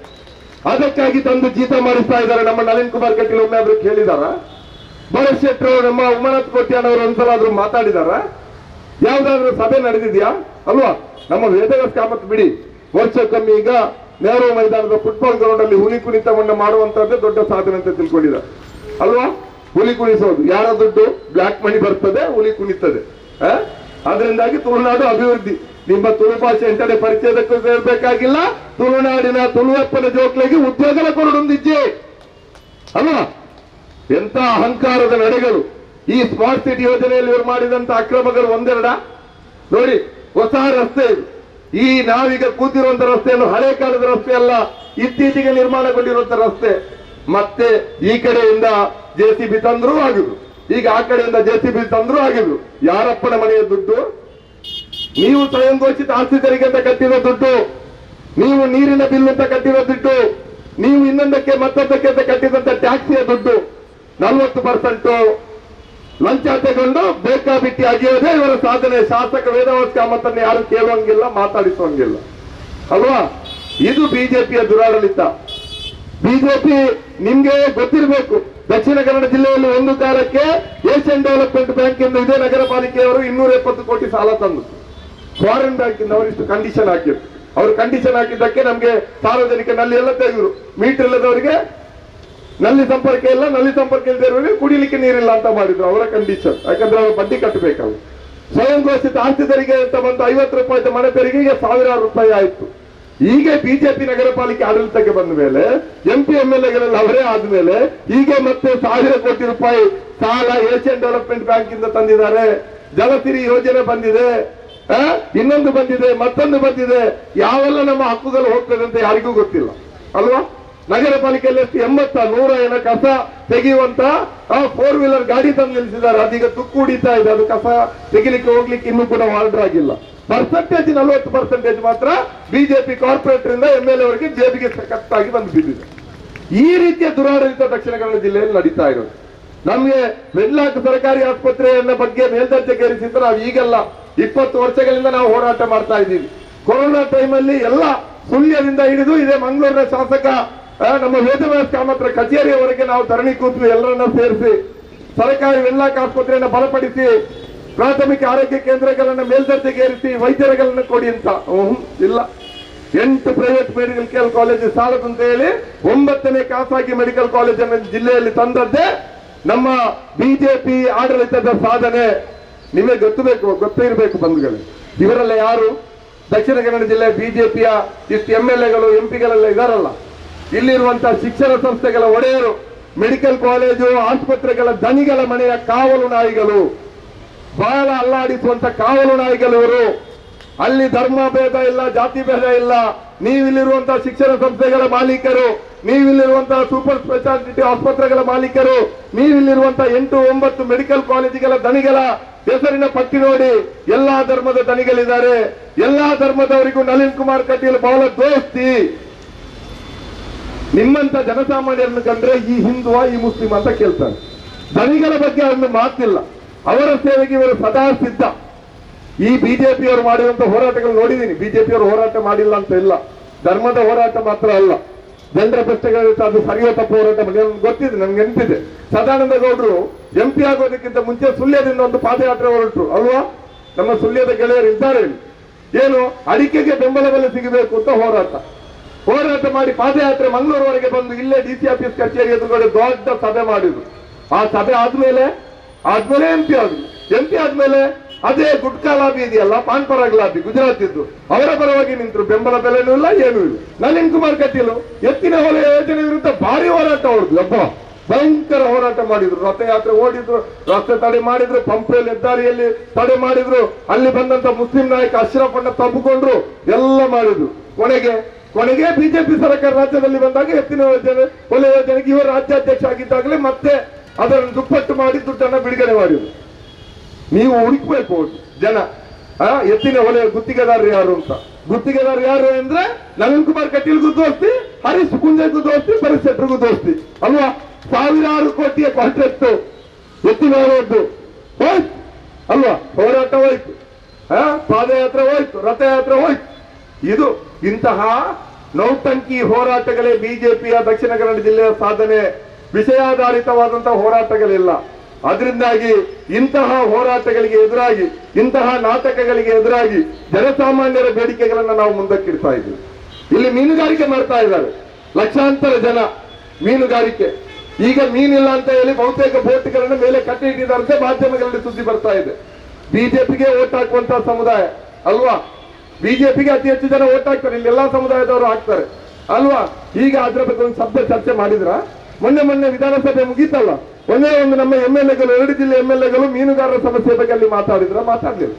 ಅದಕ್ಕಾಗಿ ತಂದು ಜೀತ ಮಾಡಿಸ್ತಾ ಇದ್ದಾರೆ. ನಮ್ಮ ನಳಿನ್ ಕುಮಾರ್ ಕಟೀಲ್ ಒಮ್ಮೆ ಆದ್ರೂ ಕೇಳಿದಾರ? ಭರತ್ ಶೆಟ್ರು ನಮ್ಮ ಉಮನಾಥ್ ಕೋಟ್ಯಾನ್ ಅವರು ಒಂದ್ಸಲ ಆದ್ರೂ ಮಾತಾಡಿದಾರ? ಯಾವ್ದಾದ್ರು ಸಭೆ ನಡೆದಿದ್ಯಾ? ಅಲ್ವಾ? ನಮ್ಮ ವೇದವ್ಯಾಸ ಕಾಮತ್ ಬಿಡಿ. ವರ್ಷಕ್ಕೊಮ್ಮೆ ಈಗ ನೆಹರು ಮೈದಾನದ ಫುಟ್ಬಾಲ್ ಗ್ರೌಂಡ್ ಅಲ್ಲಿ ಹುಲಿ ಕುಣಿತವನ್ನು ಮಾಡುವಂತದ್ದೇ ದೊಡ್ಡ ಸಾಧನೆ ಅಂತ ತಿಳ್ಕೊಂಡಿದ್ದಾರೆ. ಅಲ್ವಾ? ಹುಲಿ ಕುಣಿಸೋದು. ಯಾರ ದುಡ್ಡು? ಬ್ಲಾಕ್ ಮಣಿ ಬರ್ತದೆ, ಹುಲಿ ಕುಣಿತದೆ? ಅದರಿಂದಾಗಿ ತುಳುನಾಡು ಅಭಿವೃದ್ಧಿ. ನಿಮ್ಮ ತುಳು ಭಾಷೆ ಎಂಟನೇ ಪರಿಚಯದಕ್ಕೂ ಸೇರ್ಬೇಕಾಗಿಲ್ಲ. ತುಳುನಾಡಿನ ತುಳುವಪ್ಪನ ಜೋಕ್ಲೆಗೆ ಉದ್ಯೋಗದ ಕೊರಡೊಂದಿಜ್ಜೆ. ಅಲ್ವಾ? ಎಂತ ಅಹಂಕಾರದ ನಡೆಗಳು. ಈ ಸ್ಮಾರ್ಟ್ ಸಿಟಿ ಯೋಜನೆಯಲ್ಲಿ ಇವರು ಮಾಡಿದಂತ ಅಕ್ರಮಗಳು ಒಂದೆರಡ? ನೋಡಿ, ಹೊಸ ರಸ್ತೆ ಇದು. ಈ ನಾವೀಗ ಕೂತಿರುವಂತ ರಸ್ತೆಯನ್ನು ಹಳೆ ಕಾಲದ ರಸ್ತೆ ಅಲ್ಲ, ಇತ್ತೀಚೆಗೆ ನಿರ್ಮಾಣಗೊಂಡಿರುವಂತ ರಸ್ತೆ. ಮತ್ತೆ ಈ ಕಡೆಯಿಂದ ಜೆ ಸಿ ಬಿ ತಂದ್ರೂ ಆಗಿದ್ರು. ಈಗ ಆ ಕಡೆಯಿಂದ ಜೆ ಸಿ ಬಿ ತಂದ್ರೂ ಆಗಿದ್ರು. ಯಾರಪ್ಪನ ಮನೆಯ ದುಡ್ಡು? ನೀವು ಸ್ವಯಂ ಘೋಷಿತ ಆಸ್ತಿ ತೆರಿಗೆ ಅಂತ ಕಟ್ಟಿದ ದುಡ್ಡು. ನೀವು ನೀರಿನ ಬಿಲ್ ಅಂತ ಕಟ್ಟಿದ ದುಡ್ಡು. ನೀವು ಇನ್ನೊಂದಕ್ಕೆ ಮತ್ತೊಂದಕ್ಕೆ ಅಂತ ಕಟ್ಟಿದಂತ ಟ್ಯಾಕ್ಸಿಯ ದುಡ್ಡು. ನಲ್ವತ್ತು ಪರ್ಸೆಂಟ್ ಲಂಚ ತಗೊಂಡು ಬೇಕಾಬಿಟ್ಟಿ ಅಗಿಯೋದೇ ಇವರ ಸಾಧನೆ. ಶಾಸಕ ವೇದವಾಸ ಕಾಮತನ್ನು ಯಾರು ಕೇಳುವಂಗಿಲ್ಲ, ಮಾತಾಡಿಸುವಂಗಿಲ್ಲ. ಅಲ್ವಾ? ಇದು ಬಿಜೆಪಿಯ ದುರಾಡಳಿತ. ಬಿಜೆಪಿ ನಿಮ್ಗೆ ಗೊತ್ತಿರಬೇಕು, ದಕ್ಷಿಣ ಕನ್ನಡ ಜಿಲ್ಲೆಯಲ್ಲಿ ಒಂದು ಕಾಲಕ್ಕೆ ಏಷ್ಯನ್ ಡೆವಲಪ್ಮೆಂಟ್ ಬ್ಯಾಂಕ್ ಎಂದು ಇದೇ ನಗರ ಪಾಲಿಕೆಯವರು ಇನ್ನೂರ ಎಪ್ಪತ್ತು ಕೋಟಿ ಸಾಲ ತಂದು. ಫಾರಿನ್ ಬ್ಯಾಂಕ್ ಇಂದ ಅವರು ಇಷ್ಟು ಕಂಡೀಷನ್ ಹಾಕಿದ್ರು. ಅವರು ಕಂಡೀಷನ್ ಹಾಕಿದ್ದಕ್ಕೆ ನಮ್ಗೆ ಸಾರ್ವಜನಿಕ ನಲ್ಲಿ ಎಲ್ಲ ತೆಗೆದ್ರು. ಮೀಟರ್ ಇಲ್ಲದವರಿಗೆ ನಲ್ಲಿ ಸಂಪರ್ಕ ಇಲ್ಲ, ನಲ್ಲಿ ಸಂಪರ್ಕ ಇಲ್ಲದೆ ಕುಡಿಲಿಕ್ಕೆ ನೀರಿಲ್ಲ ಅಂತ ಮಾಡಿದ್ರು, ಅವರ ಕಂಡೀಷನ್ ಯಾಕಂದ್ರೆ ಅವರು ಬಡ್ಡಿ ಕಟ್ಟಬೇಕಲ್ಲ ಸ್ವಯಂ ಘೋಷಿತ ಆಸ್ತಿ ತೆರಿಗೆ ಅಂತ ಬಂದು ಐವತ್ತು ರೂಪಾಯಿ ಮನೆ ತೆರಿಗೆಗೆ ಸಾವಿರಾರು ರೂಪಾಯಿ ಆಯ್ತು. ಈಗ ಬಿಜೆಪಿ ನಗರ ಪಾಲಿಕೆ ಆಡಳಿತಕ್ಕೆ ಬಂದ ಮೇಲೆ ಎಂಪಿ ಎಂ ಎಲ್ ಎಗಳಲ್ಲಿ ಅವರೇ ಆದ್ಮೇಲೆ ಈಗ ಮತ್ತೆ ಸಾವಿರ ಕೋಟಿ ರೂಪಾಯಿ ಸಾಲ ಏಷ್ಯನ್ ಡೆವಲಪ್ಮೆಂಟ್ ಬ್ಯಾಂಕ್ ಇಂದ ತಂದಿದ್ದಾರೆ. ಜಲಸಿರಿ ಯೋಜನೆ ಬಂದಿದೆ? ಇನ್ನೊಂದು ಬಂದಿದೆ, ಮತ್ತೊಂದು ಬಂದಿದೆ. ಯಾವೆಲ್ಲ ನಮ್ಮ ಹಕ್ಕುಗಳು ಹೋಗ್ತದೆ ಅಂತ ಯಾರಿಗೂ ಗೊತ್ತಿಲ್ಲ. ಅಲ್ವಾ? ನಗರ ಪಾಲಿಕೆಯಲ್ಲಿ ಎಷ್ಟು ಎಂಬತ್ತ ನೂರ ಏನ ಕಸ ತೆಗೆಯುವಂತ ಫೋರ್ ವೀಲರ್ ಗಾಡಿ ತಂದು ನಿಲ್ಲಿಸಿದ್ದಾರೆ. ಅದೀಗ ತುಕ್ಕು ಹೊಡಿತಾ ಇದೆ. ಅದು ಕಸ ತೆಗಿಲಿಕ್ಕೆ ಹೋಗ್ಲಿಕ್ಕೆ ಇನ್ನೂ ಕೂಡ ಆರ್ಡರ್ ಆಗಿಲ್ಲ. ಪರ್ಸೆಂಟೇಜ್ ನಲವತ್ತು ಪರ್ಸೆಂಟೇಜ್ ಮಾತ್ರ ಬಿಜೆಪಿ ಕಾರ್ಪೊರೇಟರ್ ಇಂದ ಎಂ ಎಲ್ ಎವರಿಗೆ ಜೇಬಿಗೆ ಸಖತ್ತಾಗಿ ಬಂದು ಬಿದ್ದಿದೆ. ಈ ರೀತಿಯ ದುರಾಡಳಿತ ದಕ್ಷಿಣ ಕನ್ನಡ ಜಿಲ್ಲೆಯಲ್ಲಿ ನಡೀತಾ ಇರೋದು. ನಮ್ಗೆ ವೆನ್ಲಾಕ್ ಸರ್ಕಾರಿ ಆಸ್ಪತ್ರೆಯನ್ನ ಬಗ್ಗೆ ಮೇಲ್ದರ್ಜೆಗೇರಿಸಿದ್ರೆ ನಾವು ಈಗಲ್ಲ ಇಪ್ಪತ್ತು ವರ್ಷಗಳಿಂದ ನಾವು ಹೋರಾಟ ಮಾಡ್ತಾ ಇದ್ದೀವಿ. ಕೊರೋನಾ ಟೈಮಲ್ಲಿ ಎಲ್ಲ ಸುಳ್ಯದಿಂದ ಹಿಡಿದು ಇದೇ ಮಂಗಳೂರಿನ ಶಾಸಕ ನಮ್ಮ ವೇದವ್ಯಾಸ ಕಾಮತ್ರ ಕಚೇರಿಯವರೆಗೆ ನಾವು ಧರಣಿ ಕೂತ್ವಿ, ಎಲ್ಲರನ್ನ ಸೇರಿಸಿ. ಸರ್ಕಾರಿ ವೆನ್ಲಾಕ್ ಆಸ್ಪತ್ರೆಯನ್ನು ಬಲಪಡಿಸಿ, ಪ್ರಾಥಮಿಕ ಆರೋಗ್ಯ ಕೇಂದ್ರಗಳನ್ನ ಮೇಲ್ದರ್ಜೆಗೇರಿಸಿ, ವೈದ್ಯರುಗಳನ್ನ ಕೊಡಿ ಅಂತ. ಇಲ್ಲ. ಎಂಟು ಪ್ರೈವೇಟ್ ಮೆಡಿಕಲ್ ಕಾಲೇಜ್ ಸಾಲದಂತ ಹೇಳಿ, ಒಂಬತ್ತನೇ ಖಾಸಗಿ ಮೆಡಿಕಲ್ ಕಾಲೇಜ್ ಅನ್ನು ಜಿಲ್ಲೆಯಲ್ಲಿ ತಂದದ್ದೇ ನಮ್ಮ ಬಿಜೆಪಿ ಆಡಳಿತದ ಸಾಧನೆ. ನಿಮಗೆ ಗೊತ್ತಬೇಕು, ಗೊತ್ತೇ ಇರಬೇಕು ಬಂಧುಗಳು. ಇವರೆಲ್ಲ ಯಾರು? ದಕ್ಷಿಣ ಕನ್ನಡ ಜಿಲ್ಲೆ ಬಿಜೆಪಿಯ ಇಷ್ಟು ಎಂ ಎಲ್ ಎಗಳು ಎಂ ಪಿಗಳೆಲ್ಲ ಇದಾರಲ್ಲ. ಇಲ್ಲಿರುವಂತಹ ಶಿಕ್ಷಣ ಸಂಸ್ಥೆಗಳ ಒಡೆಯರು ಮೆಡಿಕಲ್ ಕಾಲೇಜು ಆಸ್ಪತ್ರೆಗಳ ದನಿಗಳ ಮನೆಯ ಕಾವಲು ನಾಯಿಗಳು ಬಹಳ ಅಲ್ಲಾಡಿಸುವಂತ ಕಾವಲು ನಾಯಿಗಳು ಇವರು. ಅಲ್ಲಿ ಧರ್ಮ ಭೇದ ಇಲ್ಲ, ಜಾತಿ ಭೇದ ಇಲ್ಲ. ನೀವಿಲ್ಲಿರುವಂತಹ ಶಿಕ್ಷಣ ಸಂಸ್ಥೆಗಳ ಮಾಲೀಕರು ನೀವಿಲ್ಲಿರುವಂತಹ ಸೂಪರ್ ಸ್ಪೆಷಾಲಿಟಿ ಆಸ್ಪತ್ರೆಗಳ ಮಾಲೀಕರು ನೀವಿಲ್ಲಿರುವಂತಹ ಎಂಟು ಒಂಬತ್ತು ಮೆಡಿಕಲ್ ಕಾಲೇಜುಗಳ ದಣಿಗಳ ಹೆಸರಿನ ಪಟ್ಟಿ ನೋಡಿ ಎಲ್ಲಾ ಧರ್ಮದ ದಣಿಗಳಿದ್ದಾರೆ. ಎಲ್ಲಾ ಧರ್ಮದವರಿಗೂ ನಳಿನ್ ಕುಮಾರ್ ಕಟೀಲ್ ಬಹಳ ದೋಸ್ತಿ. ನಿಮ್ಮಂತ ಜನಸಾಮಾನ್ಯರನ್ನು ಕಂಡ್ರೆ ಈ ಹಿಂದುವ ಈ ಮುಸ್ಲಿಂ ಅಂತ ಕೇಳ್ತಾರೆ. ದಣಿಗಳ ಬಗ್ಗೆ ಅವರನ್ನು ಮಾತಿಲ್ಲ. ಅವರ ಸೇವೆಗೆ ಇವರು ಸದಾ ಸಿದ್ಧ. ಈ ಬಿಜೆಪಿಯವರು ಮಾಡಿರುವಂತಹ ಹೋರಾಟಗಳು ನೋಡಿದ್ದೀನಿ. ಬಿಜೆಪಿಯವರು ಹೋರಾಟ ಮಾಡಿಲ್ಲ ಅಂತ ಇಲ್ಲ. ಧರ್ಮದ ಹೋರಾಟ ಮಾತ್ರ ಅಲ್ಲ. ಜನರ ಪ್ರಶ್ನೆಗಳ ಅದು ಸರಿಯೋ ತಪ್ಪು ಹೋರಾಟ ಮಾಡಿ ಗೊತ್ತಿದೆ, ನನ್ಗೆ ನೆನಪಿದೆ. ಸದಾನಂದ ಗೌಡರು ಎಂ ಪಿ ಆಗೋದಕ್ಕಿಂತ ಮುಂಚೆ ಸುಳ್ಯದಿಂದ ಒಂದು ಪಾದಯಾತ್ರೆ ಹೊರಟರು, ಅಲ್ವಾ? ನಮ್ಮ ಸುಳ್ಯದ ಗೆಳೆಯರು ಇದ್ದಾರೆ ಏನು, ಅಡಿಕೆಗೆ ಬೆಂಬಲ ಬೆಲೆ ಸಿಗಬೇಕು ಅಂತ ಹೋರಾಟ. ಹೋರಾಟ ಮಾಡಿ ಪಾದಯಾತ್ರೆ ಮಂಗಳೂರುವರೆಗೆ ಬಂದು ಇಲ್ಲೇ ಡಿ ಆಫೀಸ್ ಕಚೇರಿ ಎದುರುಗಡೆ ದೊಡ್ಡ ಸಭೆ ಮಾಡಿದ್ರು. ಆ ಸಭೆ ಆದ್ಮೇಲೆ ಆದ್ಮೇಲೆ ಎಂ ಪಿ ಆದ್ರು. ಎಂ ಪಿ ಆದ್ಮೇಲೆ ಅದೇ ಗುಟ್ಕಾ ಲಾಬಿ ಇದೆಯಲ್ಲ ಪಾನ್ ಪರಾಗ್ ಲಾಬಿ ಗುಜರಾತ್ ಇದ್ದು ಅವರ ಪರವಾಗಿ ನಿಂತರು. ಬೆಂಬಲ ಬೆಲೆನೂ ಇಲ್ಲ, ಏನೂ ಇಲ್ಲ. ನಳಿನ್ ಕುಮಾರ್ ಕಟೀಲು, ಎತ್ತಿನ ಹೊಲ ಯೋಜನೆ ವಿರುದ್ಧ ಭಾರಿ ಹೋರಾಟ ಹೊಡೆದು ಅಬ್ಬ ಭಯಂಕರ ಹೋರಾಟ ಮಾಡಿದ್ರು. ರಥಯಾತ್ರೆ ಓಡಿದ್ರು, ರಸ್ತೆ ತಡೆ ಮಾಡಿದ್ರು ಪಂಪೆಯಲ್ಲಿ ಹೆದ್ದಾರಿಯಲ್ಲಿ ತಡೆ ಮಾಡಿದ್ರು. ಅಲ್ಲಿ ಬಂದಂತ ಮುಸ್ಲಿಂ ನಾಯಕ ಅಶ್ರಫ್ ಅನ್ನ ತಬ್ಬಿಕೊಂಡ್ರು. ಎಲ್ಲ ಮಾಡಿದ್ರು. ಕೊನೆಗೆ ಕೊನೆಗೆ ಬಿಜೆಪಿ ಸರ್ಕಾರ ರಾಜ್ಯದಲ್ಲಿ ಬಂದಾಗ ಎತ್ತಿನ ಯೋಜನೆ ಒಲೆ ಯೋಜನೆಗೆ ಇವರು ರಾಜ್ಯಾಧ್ಯಕ್ಷ ಆಗಿದ್ದಾಗಲೇ ಮತ್ತೆ ಅದನ್ನು ದುಪ್ಪಟ್ಟು ಮಾಡಿ ದುಡ್ಡನ್ನ ಬಿಡುಗಡೆ ಮಾಡಿದ್ರು. ನೀವು ಹುಡುಕ್ಬೇಕು ಜನ. ಎತ್ತಿನ ಹೊಲೆ ಗುತ್ತಿಗೆದಾರರು ಯಾರು ಅಂತ. ಗುತ್ತಿಗೆದಾರರು ಯಾರು ಅಂದ್ರೆ ನಳಿನ್ ಕುಮಾರ್ ಕಟೀಲ್ಗೂ ದೋಸ್ತಿ, ಹರೀಶ್ ಕುಂಜೆಗೂ ದೋಸ್ತಿ ಪರಿಸೆಟ್ರಿಗೂ ದೋಸ್ತಿ. ಅಲ್ವಾ? ಸಾವಿರಾರು ಕೋಟಿಯ ಕಾಂಟ್ರಾಕ್ಟ್ ಎತ್ತಿನ ಹೊಲೆಯದ್ದು ಹೋಯ್ತು. ಅಲ್ವಾ? ಹೋರಾಟ ಹೋಯ್ತು. ಪಾದಯಾತ್ರೆ ಹೋಯ್ತು, ರಥಯಾತ್ರೆ ಹೋಯ್ತು. ಇದು ಇಂತಹ ನೌಟಂಕಿ ಹೋರಾಟಗಳೇ ಬಿಜೆಪಿಯ ದಕ್ಷಿಣ ಕನ್ನಡ ಜಿಲ್ಲೆಯ ಸಾಧನೆ. ವಿಷಯಾಧಾರಿತವಾದಂತಹ ಹೋರಾಟಗಳಿಲ್ಲ. ಅದರಿಂದಾಗಿ ಇಂತಹ ಹೋರಾಟಗಳಿಗೆ ಎದುರಾಗಿ, ಇಂತಹ ನಾಟಕಗಳಿಗೆ ಎದುರಾಗಿ ಜನಸಾಮಾನ್ಯರ ಬೇಡಿಕೆಗಳನ್ನು ನಾವು ಮುಂದಕ್ಕಿಡ್ತಾ ಇದ್ದೀವಿ. ಇಲ್ಲಿ ಮೀನುಗಾರಿಕೆ ಮಾಡ್ತಾ ಇದ್ದಾರೆ. ಲಕ್ಷಾಂತರ ಜನ ಮೀನುಗಾರಿಕೆ. ಈಗ ಮೀನಿಲ್ಲ ಅಂತ ಹೇಳಿ ಬಹುತೇಕ ಬೋಟ್ಗಳನ್ನು ಮೇಲೆ ಕಟ್ಟಿ ಇಟ್ಟಿದ್ದಾರೆ ಮಾಧ್ಯಮಗಳಲ್ಲಿ ಸುದ್ದಿ ಬರ್ತಾ ಇದೆ. ಬಿಜೆಪಿಗೆ ಓಟ್ ಹಾಕುವಂತಹ ಸಮುದಾಯ ಅಲ್ವಾ? ಬಿಜೆಪಿಗೆ ಅತಿ ಹೆಚ್ಚು ಜನ ಓಟ್ ಹಾಕ್ತಾರೆ, ಇಲ್ಲಿ ಎಲ್ಲಾ ಸಮುದಾಯದವರು ಹಾಕ್ತಾರೆ. ಅಲ್ವಾ? ಈಗ ಅದ್ರ ಬಗ್ಗೆ ಒಂದು ಶಬ್ದ ಚರ್ಚೆ ಮಾಡಿದ್ರ? ಮೊನ್ನೆ ಮೊನ್ನೆ ವಿಧಾನಸಭೆ ಮುಗೀತಲ್ಲ? ಒಂದೇ ಒಂದು ನಮ್ಮ ಎಂ ಎಲ್ ಎಗಳು, ಎರಡು ಜಿಲ್ಲೆ ಎಂ ಎಲ್ ಎಗಳು ಮೀನುಗಾರರ ಸಮಸ್ಯೆ ಬಗ್ಗೆ ಅಲ್ಲಿ ಮಾತಾಡಿದ್ರ? ಮಾತಾಡ್ಲಿಲ್ಲ.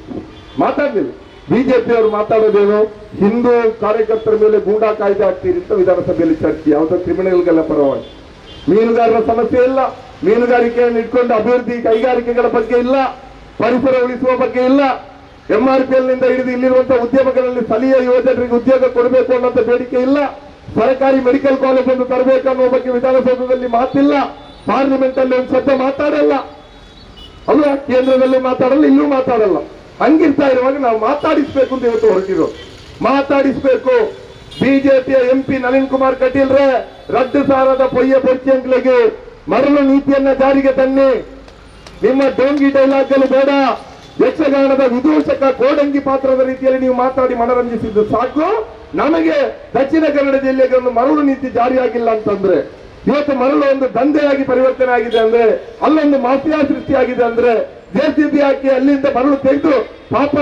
ಮಾತಾಡ್ಲಿಲ್ಲ. ಬಿಜೆಪಿ ಅವರು ಮಾತಾಡೋದೇನು? ಹಿಂದೂ ಕಾರ್ಯಕರ್ತರ ಮೇಲೆ ಗೂಂಡಾ ಕಾಯ್ದೆ ಆಗ್ತೀರಿ ಅಂತ ವಿಧಾನಸಭೆಯಲ್ಲಿ ಚರ್ಚೆ. ಯಾವುದೋ ಕ್ರಿಮಿನಲ್ಗಳ ಪರವಾಗಿ. ಮೀನುಗಾರರ ಸಮಸ್ಯೆ ಇಲ್ಲ. ಮೀನುಗಾರಿಕೆಯನ್ನು ಇಟ್ಕೊಂಡು ಅಭಿವೃದ್ಧಿ ಕೈಗಾರಿಕೆಗಳ ಬಗ್ಗೆ ಇಲ್ಲ. ಪರಿಸರ ಉಳಿಸುವ ಬಗ್ಗೆ ಇಲ್ಲ. ಎಂಆರ್ಪಿಎಲ್ನಿಂದ ಹಿಡಿದು ಇಲ್ಲಿರುವಂತಹ ಉದ್ಯಮಗಳಲ್ಲಿ ಸ್ಥಳೀಯ ಯುವಜನರಿಗೆ ಉದ್ಯೋಗ ಕೊಡಬೇಕು ಅನ್ನೋಂಥ ಬೇಡಿಕೆ ಇಲ್ಲ. ಸರ್ಕಾರಿ ಮೆಡಿಕಲ್ ಕಾಲೇಜ್ ಅನ್ನು ತರಬೇಕು ಅನ್ನೋ ಬಗ್ಗೆ ವಿಧಾನಸೌಧದಲ್ಲಿ ಮಾತಿಲ್ಲ. ಪಾರ್ಲಿಮೆಂಟ್ ಅಲ್ಲಿ ಒಂದು ಸದ್ಯ ಮಾತಾಡಲ್ಲ. ಅಲ್ಲ ಕೇಂದ್ರದಲ್ಲಿ ಮಾತಾಡಲ್ಲ, ಇಲ್ಲೂ ಮಾತಾಡಲ್ಲ. ಹಂಗಿರ್ತಾ ಇರುವಾಗ ನಾವು ಮಾತಾಡಿಸ್ಬೇಕು ಅಂತ ಇವತ್ತು ಹೊರಟಿರೋ ಮಾತಾಡಿಸ್ಬೇಕು. ಬಿಜೆಪಿಯ ಎಂಪಿ ನಳಿನ್ ಕುಮಾರ್ ಕಟೀಲ್ರೆ, ರದ್ದು ಸಾರದ ಪೊಯ್ಯ ಪರಿಚಯಗಳಿಗೆ ಮರಳು ನೀತಿಯನ್ನ ಜಾರಿಗೆ ತನ್ನಿ. ನಿಮ್ಮ ಡೋಂಗಿ ಡೈಲಾಗ್ಗಳು ಬೇಡ. ಯಕ್ಷಗಾನದ ವಿದೂಷಕ ಕೋಡಂಗಿ ಪಾತ್ರದ ರೀತಿಯಲ್ಲಿ ನೀವು ಮಾತಾಡಿ ಮನರಂಜಿಸಿದ್ದು ಸಾಕು. ನಮಗೆ ದಕ್ಷಿಣ ಕನ್ನಡ ಜಿಲ್ಲೆಗೆ ಒಂದು ಮರಳು ನೀತಿ ಜಾರಿಯಾಗಿಲ್ಲ ಅಂತಂದ್ರೆ, ಇವತ್ತು ಮರಳು ಒಂದು ದಂಧೆಯಾಗಿ ಪರಿವರ್ತನೆ ಆಗಿದೆ ಅಂದ್ರೆ, ಅಲ್ಲೊಂದು ಮಾಫಿಯಾ ಸೃಷ್ಟಿಯಾಗಿದೆ ಅಂದ್ರೆ ಜೆಸಿಬಿ ಹಾಕಿ ಅಲ್ಲಿಂದ ಮರಳು ತೆಗೆದು ಪಾಪ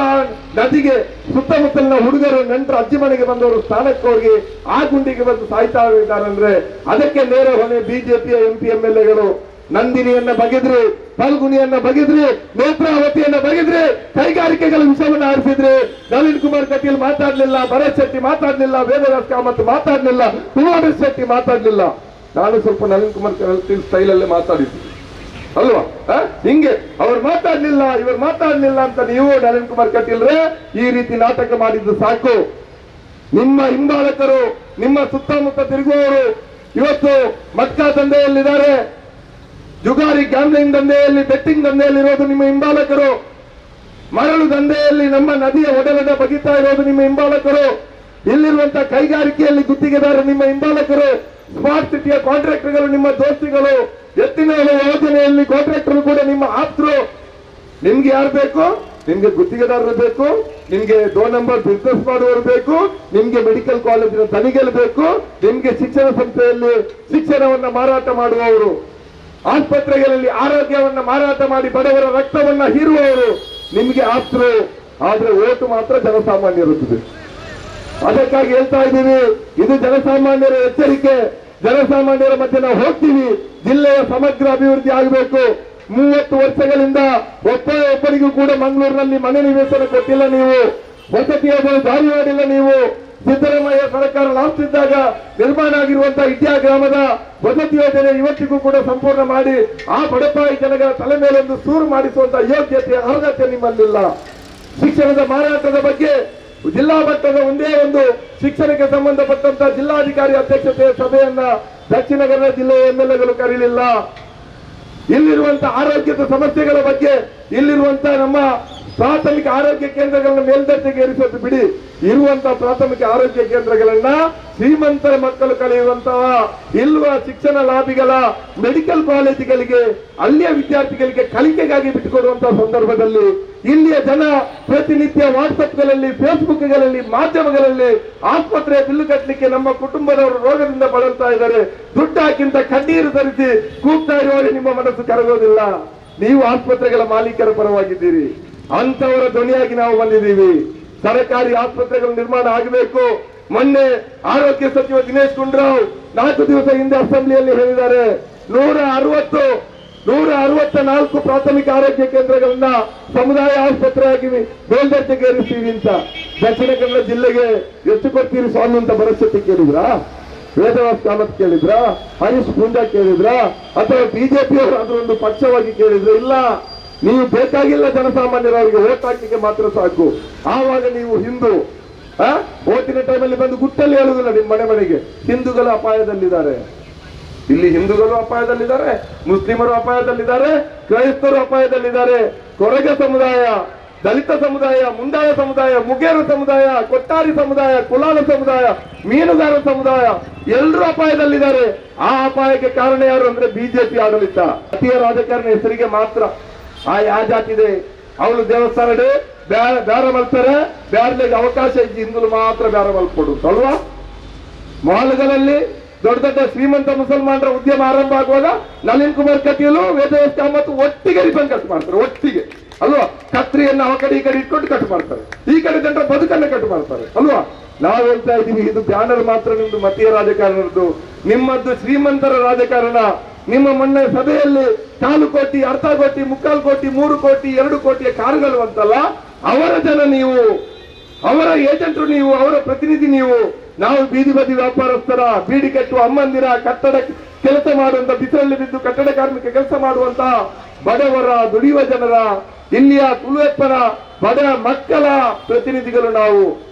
ನದಿಗೆ ಸುತ್ತಮುತ್ತಲಿನ ಹುಡುಗರು, ನೆಂಟರು, ಅಜ್ಜಿ ಮನೆಗೆ ಬಂದವರು ಸ್ಥಾನಕ್ಕೆ ಹೋಗಿ ಆ ಗುಂಡಿಗೆ ಬಂದು ಸಾಯ್ತಾ ಇದ್ದಾರೆ ಅಂದ್ರೆ, ಅದಕ್ಕೆ ನೇರ ಹೊಣೆ ಬಿಜೆಪಿಯ ಎಂಪಿ ಎಲ್ ಎಗಳು ನಂದಿನಿಯನ್ನ ಬಗೆದ್ರಿ ಫಲ್ಗುಣಿಯನ್ನ ಬಗೆದ್ರಿ, ನೇತ್ರಾವತಿಯನ್ನ ಬಗೆದ್ರಿ, ಕೈಗಾರಿಕೆಗಳ ವಿಷಯವನ್ನ ಆರಿಸಿದ್ರಿ, ನಳಿನ್ ಕುಮಾರ್ ಕಟೀಲ್ ಮಾತಾಡ್ಲಿಲ್ಲ, ಭರತ್ ಶೆಟ್ಟಿ ಮಾತಾಡ್ಲಿಲ್ಲ ವೇದರಾಜ್ ಕಾಮತ್ ಮಾತಾಡ್ಲಿಲ್ಲ, ಕುಮಾರ ಶೆಟ್ಟಿ ಮಾತಾಡ್ಲಿಲ್ಲ. ನಾನು ಸ್ವಲ್ಪ ನಳಿನ್ ಕುಮಾರ್ ಕಟೀಲ್ ಸ್ಟೈಲ್ ಅಲ್ಲೇ ಮಾತಾಡಿದ್ದೆ. ಅಲ್ವಾ? ಹಿಂಗೆ, ಅವ್ರು ಮಾತಾಡ್ಲಿಲ್ಲ, ಇವ್ರು ಮಾತಾಡ್ಲಿಲ್ಲ ಅಂತ ನೀವು ನಳಿನ್ ಕುಮಾರ್ ಕಟೀಲ್ರೆ, ಈ ರೀತಿ ನಾಟಕ ಮಾಡಿದ್ದು ಸಾಕು. ನಿಮ್ಮ ಹಿಂಬಾಲಕರು, ನಿಮ್ಮ ಸುತ್ತಮುತ್ತ ತಿರುಗುವವರು, ಇವತ್ತು ಮಕ್ಕಳ ದಂಧೆಯಲ್ಲಿದ್ದಾರೆ ಜುಗಾರಿ ಗ್ಯಾಂಬ್ಲಿಂಗ್ ದಂಧೆಯಲ್ಲಿ, ಬೆಟ್ಟಿಂಗ್ ದಂಧೆಯಲ್ಲಿರೋದು ನಿಮ್ಮ ಹಿಂಬಾಲಕರು. ಮರಳು ದಂಧೆಯಲ್ಲಿ ನಮ್ಮ ನದಿಯ ಒಡಲದ ಬಗಿತಾ ಇರೋದು ನಿಮ್ಮ ಹಿಂಬಾಲಕರು. ಇಲ್ಲಿರುವಂತ ಕೈಗಾರಿಕೆಯಲ್ಲಿ ಗುತ್ತಿಗೆದಾರರು ನಿಮ್ಮ ಹಿಂಬಾಲಕರು. ಸ್ಮಾರ್ಟ್ ಸಿಟಿಯ ಕಾಂಟ್ರಾಕ್ಟರ್ಗಳು, ನಿಮ್ಮ ದೋಸ್ತಿಗಳು. ಎತ್ತಿನ ಯೋಜನೆಯಲ್ಲಿ ಕಾಂಟ್ರಾಕ್ಟರ್ ಕೂಡ ನಿಮ್ಮ ಆಪ್ತರು. ನಿಮ್ಗೆ ಯಾರು ಬೇಕು? ನಿಮ್ಗೆ ಗುತ್ತಿಗೆದಾರರು ಬೇಕು. ನಿಮ್ಗೆ ದೋ ನಂಬರ್ ಬಿಸ್ನೆಸ್ ಮಾಡುವವರು ಬೇಕು. ನಿಮ್ಗೆ ಮೆಡಿಕಲ್ ಕಾಲೇಜಿನ ತನಿಖೆలు ಬೇಕು. ನಿಮ್ಗೆ ಶಿಕ್ಷಣ ಸಂಸ್ಥೆಯಲ್ಲಿ ಶಿಕ್ಷಣವನ್ನ ಮಾರಾಟ ಮಾಡುವವರು. ಆಸ್ಪತ್ರೆಗಳಲ್ಲಿ ಆರೋಗ್ಯವನ್ನ ಮಾರಾಟ ಮಾಡಿ ಬಡವರ ರಕ್ತವನ್ನ ಹೀರುವವರು ನಿಮಗೆ ಆಸ್ತ್ರ ಆದ್ರೆ ಓಟು ಮಾತ್ರ ಜನಸಾಮಾನ್ಯರುತ್ತದೆ ಅದಕ್ಕಾಗಿ ಹೇಳ್ತಾ ಇದ್ದೀವಿ, ಇದು ಜನಸಾಮಾನ್ಯರ ಎಚ್ಚರಿಕೆ. ಜನಸಾಮಾನ್ಯರ ಮಧ್ಯೆ ನಾವು ಹೋಗ್ತೀವಿ. ಜಿಲ್ಲೆಯ ಸಮಗ್ರ ಅಭಿವೃದ್ಧಿ ಆಗಬೇಕು. ಮೂವತ್ತು ವರ್ಷಗಳಿಂದ ಒಬ್ಬ ಒಬ್ಬರಿಗೂ ಕೂಡ ಮಂಗಳೂರಿನಲ್ಲಿ ಮನೆ ನಿವೇಶನ ಕೊಟ್ಟಿಲ್ಲ ನೀವು. ವಸತಿ ಜಾರಿ ಮಾಡಿಲ್ಲ ನೀವು. ಸಿದ್ದರಾಮಯ್ಯ ಸರ್ಕಾರ ಲಾಸ್ಟ್ ಇದ್ದಾಗ ನಿರ್ಮಾಣ ಆಗಿರುವಂತಹ ಇಟ್ಯಾ ಗ್ರಾಮದ ವಸತಿ ಯೋಜನೆ ಇವತ್ತಿಗೂ ಕೂಡ ಸಂಪೂರ್ಣ ಮಾಡಿ ಆ ಬಡಪಾಯಿ ಜನಗಳ ತಲೆ ಮೇಲೊಂದು ಸೂರು ಮಾಡಿಸುವಂತ ಯೋಗ್ಯತೆ, ಅರ್ಹತೆ ನಿಮ್ಮಲ್ಲಿಲ್ಲ. ಶಿಕ್ಷಣದ ಮಾರಾಟದ ಬಗ್ಗೆ ಜಿಲ್ಲಾ ಮಟ್ಟದ ಒಂದೇ ಒಂದು ಶಿಕ್ಷಣಕ್ಕೆ ಸಂಬಂಧಪಟ್ಟಂತ ಜಿಲ್ಲಾಧಿಕಾರಿ ಅಧ್ಯಕ್ಷತೆಯ ಸಭೆಯನ್ನ ದಕ್ಷಿಣ ಕನ್ನಡ ಜಿಲ್ಲೆಯ ಎಂಎಲ್ಎಗಳು ಕರೀಲಿಲ್ಲ. ಇಲ್ಲಿರುವಂತ ಆರೋಗ್ಯದ ಸಮಸ್ಯೆಗಳ ಬಗ್ಗೆ ಇಲ್ಲಿರುವಂತ ನಮ್ಮ ಪ್ರಾಥಮಿಕ ಆರೋಗ್ಯ ಕೇಂದ್ರಗಳನ್ನ ಮೇಲ್ದರ್ಜೆಗೇರಿಸೋದು ಬಿಡಿ. ಇರುವಂತಹ ಪ್ರಾಥಮಿಕ ಆರೋಗ್ಯ ಕೇಂದ್ರಗಳನ್ನ ಶ್ರೀಮಂತರ ಮಕ್ಕಳು ಕಲಿಯುವಂತಹ ಇಲ್ವ ಶಿಕ್ಷಣ ಲಾಭಿಗಳ ಮೆಡಿಕಲ್ ಕಾಲೇಜುಗಳಿಗೆ, ಅಲ್ಲಿಯ ವಿದ್ಯಾರ್ಥಿಗಳಿಗೆ ಕಲಿಕೆಗಾಗಿ ಬಿಟ್ಟುಕೊಡುವಂತಹ ಸಂದರ್ಭದಲ್ಲಿ ಇಲ್ಲಿಯ ಜನ ಪ್ರತಿನಿತ್ಯ ವಾಟ್ಸಪ್ಗಳಲ್ಲಿ, ಫೇಸ್ಬುಕ್ಗಳಲ್ಲಿ, ಮಾಧ್ಯಮಗಳಲ್ಲಿ ಆಸ್ಪತ್ರೆ ಬಿಲ್ಲು ಕಟ್ಟಲಿಕ್ಕೆ ನಮ್ಮ ಕುಟುಂಬದವರು ರೋಗದಿಂದ ಬಳಲ್ತಾ ಇದ್ದಾರೆ. ದುಡ್ಡಾಕಿಂತ ಕಣ್ಣೀರು ಧರಿಸಿ ಕೂಗ್ತಾ ಇರುವಾಗ ನಿಮ್ಮ ಮನಸ್ಸು ಕರಗೋದಿಲ್ಲ. ನೀವು ಆಸ್ಪತ್ರೆಗಳ ಮಾಲೀಕರ ಪರವಾಗಿದ್ದೀರಿ. ಅಂತವರ ಧ್ವನಿಯಾಗಿ ನಾವು ಬಂದಿದ್ದೀವಿ. ಸರ್ಕಾರಿ ಆಸ್ಪತ್ರೆಗಳು ನಿರ್ಮಾಣ ಆಗಬೇಕು. ಮೊನ್ನೆ ಆರೋಗ್ಯ ಸಚಿವ ದಿನೇಶ್ ಗುಂಡೂರಾವ್ ನಾಲ್ಕು ದಿವಸ ಹಿಂದೆ ಅಸೆಂಬ್ಲಿಯಲ್ಲಿ ಹೇಳಿದ್ದಾರೆ. ನೂರ ಅರವತ್ತು, ನೂರ ಅರವತ್ತ ನಾಲ್ಕು ಪ್ರಾಥಮಿಕ ಆರೋಗ್ಯ ಕೇಂದ್ರಗಳನ್ನ ಸಮುದಾಯ ಆಸ್ಪತ್ರೆಯಾಗಿ ಮೇಲ್ದರ್ಜೆಗೆ ಏರಿಸ್ತೀವಿ ಅಂತ. ದಕ್ಷಿಣ ಕನ್ನಡ ಜಿಲ್ಲೆಗೆ ಎಷ್ಟು ಕೊಡ್ತೀರಿ ಸ್ವಾಮಿ ಅಂತ ಭರವಸೆ ಕೇಳಿದ್ರಾ? ವೇದವಾಸ್ ಕಾಮತ್ ಕೇಳಿದ್ರ? ಹರೀಶ್ ಪೂಂಜಾ ಕೇಳಿದ್ರ? ಅಥವಾ ಬಿಜೆಪಿ ಅವರು ಅದರೊಂದು ಪಕ್ಷವಾಗಿ ಕೇಳಿದ್ರ? ಇಲ್ಲ. ನೀವು ಬೇಕಾಗಿಲ್ಲ ಜನಸಾಮಾನ್ಯರವರಿಗೆ ಓಟ್ ಮಾತ್ರ ಸಾಕು. ಆವಾಗ ನೀವು ಹಿಂದೂ? ಓಟಿನ ಟೈಮಲ್ಲಿ ಬಂದು ಗುಟ್ಟಲ್ಲಿ ಹೇಳುವುದಿಲ್ಲ ನಿಮ್ಮ ಮನೆ ಮನೆಗೆ. ಹಿಂದೂಗಳು ಅಪಾಯದಲ್ಲಿದ್ದಾರೆ. ಇಲ್ಲಿ ಹಿಂದೂಗಳು ಅಪಾಯದಲ್ಲಿದ್ದಾರೆ, ಮುಸ್ಲಿಮರು ಅಪಾಯದಲ್ಲಿದ್ದಾರೆ, ಕ್ರೈಸ್ತರು ಅಪಾಯದಲ್ಲಿದ್ದಾರೆ. ಕೊರಗ ಸಮುದಾಯ, ದಲಿತ ಸಮುದಾಯ, ಮುಂದಾಯ ಸಮುದಾಯ, ಮುಗೇರು ಸಮುದಾಯ, ಕೊಟ್ಟಾರಿ ಸಮುದಾಯ, ಕುಲಾಲ ಸಮುದಾಯ, ಮೀನುಗಾರ ಸಮುದಾಯ ಎಲ್ಲರೂ ಅಪಾಯದಲ್ಲಿದ್ದಾರೆ. ಆ ಅಪಾಯಕ್ಕೆ ಕಾರಣ ಯಾರು ಅಂದ್ರೆ ಬಿಜೆಪಿ ಆಡಳಿತ. ರಾಜಕಾರಣ ಹೆಸರಿಗೆ ಮಾತ್ರ ಆ ಯಾ ಜಾತಿದೆ ಅವಳು ದೇವಸ್ಥಾನ ಬೇರೆ ಮಲ್ತಾರೆ ಬೇರೆ ಅವಕಾಶ ಇದ್ದು ಹಿಂದೂ ಮಾತ್ರ ಬೇರೆ ಮಲ್ಕೊಡು ಅಲ್ವಾ? ಮಾಲ್ಗಳಲ್ಲಿ ದೊಡ್ಡ ದೊಡ್ಡ ಶ್ರೀಮಂತ ಮುಸಲ್ಮಾನರ ಉದ್ಯಮ ಆರಂಭ ಆಗುವಾಗ ನಳಿನ್ ಕುಮಾರ್ ಕಟೀಲು ವೇದವ್ಯಾಸ ಮತ್ತು ಒಟ್ಟಿಗೆ ರಿಬನ್ ಕಟ್ ಮಾಡ್ತಾರೆ, ಒಟ್ಟಿಗೆ. ಅಲ್ವಾ? ಕತ್ರಿಯನ್ನು ಆ ಕಡೆ ಈ ಕಡೆ ಇಟ್ಕೊಂಡು ಕಟ್ ಮಾಡ್ತಾರೆ. ಈ ಕಡೆ ಜನರ ಬದುಕನ್ನ ಕಟ್ ಮಾಡ್ತಾರೆ, ಅಲ್ವಾ? ನಾವು ಹೇಳ್ತಾ ಇದ್ದೀವಿ, ಇದು ಬ್ಯಾನರ್ ಮಾತ್ರ ನಿಮ್ದು ಮತೀಯ ರಾಜಕಾರಣದ್ದು ನಿಮ್ಮದ್ದು ಶ್ರೀಮಂತರ ರಾಜಕಾರಣ. ನಿಮ್ಮ ಮೊನ್ನೆ ಸಭೆಯಲ್ಲಿ ಕಾಲು ಕೋಟಿ, ಅರ್ಧ ಕೋಟಿ, ಮುಕ್ಕಾಲು ಕೋಟಿ, ಮೂರು ಕೋಟಿ, ಎರಡು ಕೋಟಿಯ ಕಾರುಗಳು ಅಂತಲ್ಲ, ಅವರ ಜನ ನೀವು, ಅವರ ಏಜೆಂಟ್ರು ನೀವು, ಅವರ ಪ್ರತಿನಿಧಿ ನೀವು, ನಾವು ಬೀದಿ ಬದಿ ವ್ಯಾಪಾರಸ್ಥರ, ಬೀಡಿ ಕಟ್ಟುವ ಅಮ್ಮಂದಿರ, ಕಟ್ಟಡ ಕೆಲಸ ಮಾಡುವಂತ, ಬಿಸಿಲಲ್ಲಿ ಬಿದ್ದು ಕಟ್ಟಡ ಕಾರ್ಮಿಕ ಕೆಲಸ ಮಾಡುವಂತ ಬಡವರ, ದುಡಿಯುವ ಜನರ, ಇಲ್ಲಿಯ ತುಳುವೆಪ್ಪನ ಬಡ ಮಕ್ಕಳ ಪ್ರತಿನಿಧಿಗಳು ನಾವು.